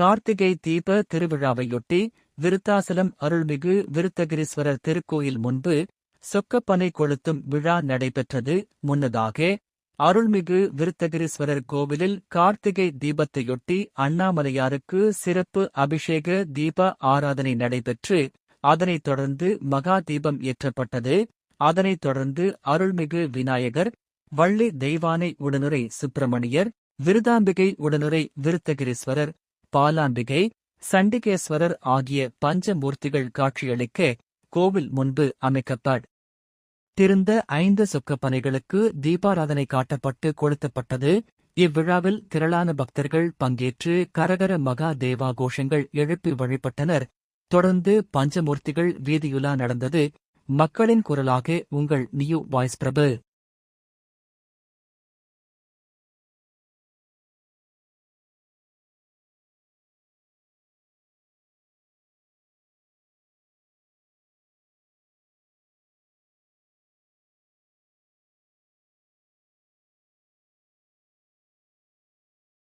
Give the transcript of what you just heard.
கார்த்திகை தீப திருவிழாவையொட்டி விருத்தாசலம் அருள்மிகு விருத்தகிரீஸ்வரர் திருக்கோயில் முன்பு சொக்கப்பனை கொளுத்தும் விழா நடைபெற்றது. முன்னதாக அருள்மிகு விருத்தகிரீஸ்வரர் கோவிலில் கார்த்திகை தீபத்தையொட்டி அண்ணாமலையாருக்கு சிறப்பு அபிஷேக தீப ஆராதனை நடைபெற்று அதனைத் தொடர்ந்து மகா தீபம் ஏற்றப்பட்டது. அதனைத் தொடர்ந்து அருள்மிகு விநாயகர் வள்ளி தெய்வானை உடனுரை சுப்பிரமணியர் விருதாம்பிகை உடனுரை விருத்தகிரீஸ்வரர் பாலாம்பிகை சண்டிகேஸ்வரர் ஆகிய பஞ்சமூர்த்திகள் காட்சியளிக்க கோவில் முன்பு அமைக்கப்பட் திருந்த ஐந்து சொக்கப்பனைகளுக்கு தீபாராதனை காட்டப்பட்டு கொளுத்தப்பட்டது. இவ்விழாவில் திரளான பக்தர்கள் பங்கேற்று கரகர மகா தேவா கோஷங்கள் எழுப்பி வழிபட்டனர். தொடர்ந்து பஞ்சமூர்த்திகள் வீதியுலா நடந்தது. மக்களின் குரலாக உங்கள் நியூ வாய்ஸ் பிரபு.